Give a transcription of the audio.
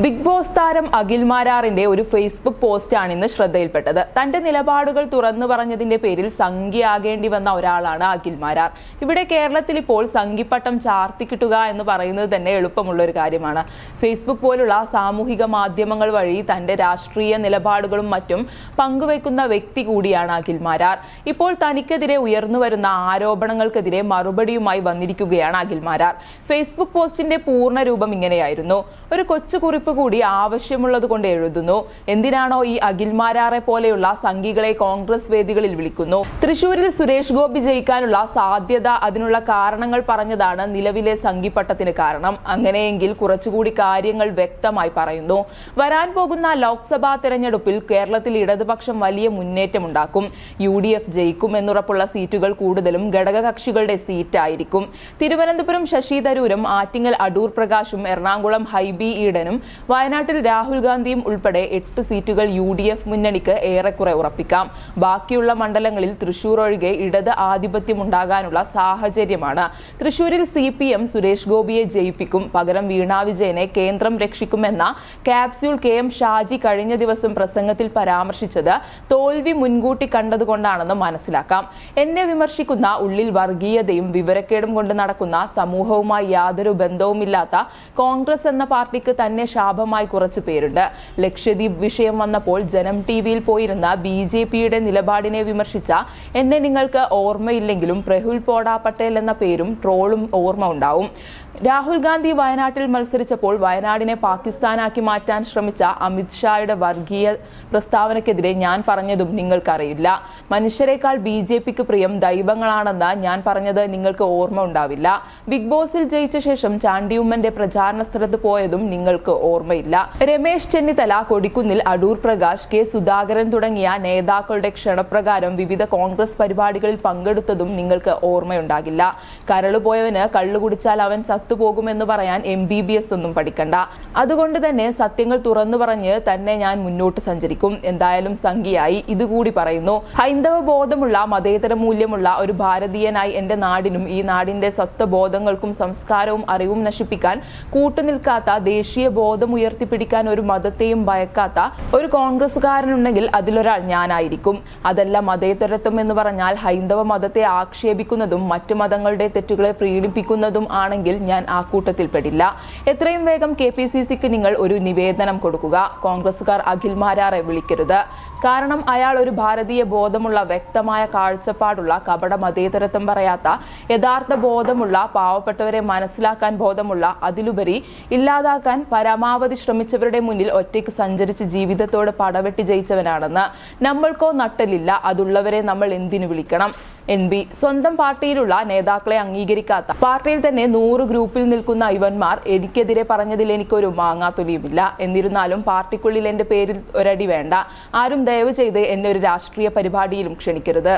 Big boss താരം അഖിൽ മാരാറിന്റെ ഒരു Facebook പോസ്റ്റാണ് ഇന്ന് ശ്രദ്ധയിൽപ്പെട്ടത്. തന്റെ നിലപാടുകൾ തുറന്നു പറഞ്ഞതിന്റെ പേരിൽ സംഖ്യയാകേണ്ടി വന്ന ഒരാളാണ് അഖിൽ മാരാർ. ഇവിടെ കേരളത്തിൽ ഇപ്പോൾ സംഖിപ്പട്ടം ചാർത്തി കിട്ടുക എന്ന് പറയുന്നത് തന്നെ എളുപ്പമുള്ള ഒരു കാര്യമാണ്. ഫേസ്ബുക്ക് പോലുള്ള സാമൂഹിക മാധ്യമങ്ങൾ വഴി തന്റെ രാഷ്ട്രീയ നിലപാടുകളും മറ്റും പങ്കുവെക്കുന്ന വ്യക്തി കൂടിയാണ് അഖിൽ മാരാർ. ഇപ്പോൾ തനിക്കെതിരെ ഉയർന്നു വരുന്ന ആരോപണങ്ങൾക്കെതിരെ മറുപടിയുമായി വന്നിരിക്കുകയാണ് അഖിൽ മാരാർ. ഫേസ്ബുക്ക് പോസ്റ്റിന്റെ പൂർണ രൂപം ഇങ്ങനെയായിരുന്നു. ഒരു കൊച്ചു കുറിപ്പ് കൂടി ആവശ്യമുള്ളത് കൊണ്ട് എഴുതുന്നു. എന്തിനാണോ ഈ അഖിൽമാരാറെ പോലെയുള്ള സംഘികളെ കോൺഗ്രസ് വേദികളിൽ വിളിക്കുന്നു. തൃശൂരിൽ സുരേഷ് ഗോപി ജയിക്കാനുള്ള സാധ്യത അതിനുള്ള കാരണങ്ങൾ പറഞ്ഞതാണ് നിലവിലെ സംഘിപ്പട്ടത്തിന് കാരണം. അങ്ങനെയെങ്കിൽ കുറച്ചുകൂടി കാര്യങ്ങൾ വ്യക്തമായി പറയുന്നു. വരാൻ പോകുന്ന ലോക്സഭാ തെരഞ്ഞെടുപ്പിൽ കേരളത്തിൽ ഇടതുപക്ഷം വലിയ മുന്നേറ്റമുണ്ടാക്കും യു ഡി എഫ് ജയിക്കും എന്നുറപ്പുള്ള സീറ്റുകൾ കൂടുതലും ഘടകകക്ഷികളുടെ സീറ്റായിരിക്കും. തിരുവനന്തപുരം ശശി തരൂരും ആറ്റിങ്ങൽ അടൂർ പ്രകാശും എറണാകുളം ഹൈബി ഈഡനും വയനാട്ടിൽ രാഹുൽ ഗാന്ധിയും ഉൾപ്പെടെ എട്ട് സീറ്റുകൾ യു ഡി എഫ് മുന്നണിക്ക് ഏറെക്കുറെ ഉറപ്പിക്കാം. ബാക്കിയുള്ള മണ്ഡലങ്ങളിൽ തൃശൂർ ഒഴികെ ഇടത് ആധിപത്യം ഉണ്ടാകാനുള്ള സാഹചര്യമാണ്. തൃശൂരിൽ സി പി എം സുരേഷ് ഗോപിയെ ജയിപ്പിക്കും. പകരം വീണ വിജയനെ കേന്ദ്രം രക്ഷിക്കുമെന്ന ക്യാപ്സ്യൂൾ കെ എം ഷാജി കഴിഞ്ഞ ദിവസം പ്രസംഗത്തിൽ പരാമർശിച്ചത് തോൽവി മുൻകൂട്ടി കണ്ടതുകൊണ്ടാണെന്ന് മനസ്സിലാക്കാം. എന്നെ വിമർശിക്കുന്ന ഉള്ളിൽ വർഗീയതയും വിവരക്കേടും കൊണ്ട് നടക്കുന്ന സമൂഹവുമായി യാതൊരു ബന്ധവുമില്ലാത്ത കോൺഗ്രസ് എന്ന പാർട്ടിക്ക് തന്നെ ശാപമായി കുറച്ച് പേരുണ്ട്. ലക്ഷദ്വീപ് വിഷയം വന്നപ്പോൾ ജനം ടി വിയിൽ പോയിരുന്ന ബി ജെ പിയുടെ നിലപാടിനെ വിമർശിച്ച എന്നെ നിങ്ങൾക്ക് ഓർമ്മയില്ലെങ്കിലും പ്രഹുൽ പോഡ പട്ടേൽ എന്ന പേരും ട്രോളും ഓർമ്മ ഉണ്ടാവും. രാഹുൽ ഗാന്ധി വയനാട്ടിൽ മത്സരിച്ചപ്പോൾ വയനാടിനെ പാകിസ്ഥാനാക്കി മാറ്റാൻ ശ്രമിച്ച അമിത് ഷായുടെ വർഗീയ പ്രസ്താവനയ്ക്കെതിരെ ഞാൻ പറഞ്ഞതും നിങ്ങൾക്കറിയില്ല. മനുഷ്യരെക്കാൾ ബി ജെ പിക്ക് പ്രിയം ദൈവങ്ങളാണെന്ന് ഞാൻ പറഞ്ഞത് നിങ്ങൾക്ക് ഓർമ്മ ഉണ്ടാവില്ല. ബിഗ് ബോസിൽ ജയിച്ച ശേഷം ചാണ്ടിയുമ്മന്റെ പ്രചാരണ സ്ഥലത്ത് പോയതും നിങ്ങൾക്ക് ഓർമ്മയില്ല. രമേശ് ചെന്നിത്തല കൊടിക്കുന്നിൽ അടൂർ പ്രകാശ് കെ സുധാകരൻ തുടങ്ങിയ നേതാക്കളുടെ ക്ഷണപ്രകാരം വിവിധ കോൺഗ്രസ് പരിപാടികളിൽ പങ്കെടുത്തതും നിങ്ങൾക്ക് ഓർമ്മയുണ്ടാകില്ല. കരളുപോയവന് കള്ളു കുടിച്ചാൽ അവൻ ചത്തുപോകുമെന്ന് പറയാൻ എം ബി ബി എസ് ഒന്നും പഠിക്കണ്ട. അതുകൊണ്ട് തന്നെ സത്യങ്ങൾ തുറന്നു പറഞ്ഞ് തന്നെ ഞാൻ മുന്നോട്ട് സഞ്ചരിക്കും. എന്തായാലും സംഖ്യയായി. ഇതുകൂടി പറയുന്നു. ഹൈന്ദവ ബോധമുള്ള മതേതര മൂല്യമുള്ള ഒരു ഭാരതീയനായി എന്റെ നാടിനും ഈ നാടിന്റെ സത്വബോധങ്ങൾക്കും സംസ്കാരവും അറിവും നശിപ്പിക്കാൻ കൂട്ടുനിൽക്കാത്ത ദേശീയ ബോധം ഉയർത്തിപ്പിടിക്കാൻ ഒരു മതത്തെയും ഭയക്കാത്ത ഒരു കോൺഗ്രസ്സുകാരനുണ്ടെങ്കിൽ അതിലൊരാൾ ഞാനായിരിക്കും. അതല്ല മതേതരത്വം എന്ന് പറഞ്ഞാൽ ഹൈന്ദവ മതത്തെ ആക്ഷേപിക്കുന്നതും മറ്റു മതങ്ങളുടെ തെറ്റുകളെ പ്രീണിപ്പിക്കുന്നതും ആണെങ്കിൽ ഞാൻ ആ കൂട്ടത്തിൽ പെടില്ല. എത്രയും വേഗം കെ പി സി സിക്ക് നിങ്ങൾ ഒരു നിവേദനം കൊടുക്കുക. കോൺഗ്രസുകാർ അഖിൽ മാരാറെ വിളിക്കരുത്. കാരണം അയാൾ ഒരു ഭാരതീയ ബോധമുള്ള വ്യക്തമായ കാഴ്ചപ്പാടുള്ള കപട മതേതരത്വം പറയാത്ത യഥാർത്ഥ ബോധമുള്ള പാവപ്പെട്ടവരെ മനസ്സിലാക്കാൻ ബോധമുള്ള അതിലുപരി ഇല്ലാതാക്കാൻ പരമാവധി ശ്രമിച്ചവരുടെ മുന്നിൽ ഒറ്റയ്ക്ക് സഞ്ചരിച്ച് ജീവിതത്തോട് പടവെട്ടി ജയിച്ചവനാണെന്ന് നമ്മൾക്കോ നട്ടലില്ല. അതുള്ളവരെ നമ്മൾ എന്തിനു വിളിക്കണം? എൻ ബി സ്വന്തം പാർട്ടിയിലുള്ള നേതാക്കളെ അംഗീകരിക്കാത്ത പാർട്ടിയിൽ തന്നെ നൂറ് ഗ്രൂപ്പിൽ നിൽക്കുന്ന ഇവന്മാർ എനിക്കെതിരെ പറഞ്ഞതിൽ എനിക്കൊരു മാങ്ങാത്തൊലിയുമില്ല. എന്നിരുന്നാലും പാർട്ടിക്കുള്ളിൽ എന്റെ പേരിൽ ഒരടി വേണ്ട. ആരും ദയവ് ചെയ്ത് എന്നെ ഒരു രാഷ്ട്രീയ പരിപാടിയിലും ക്ഷണിക്കരുത്.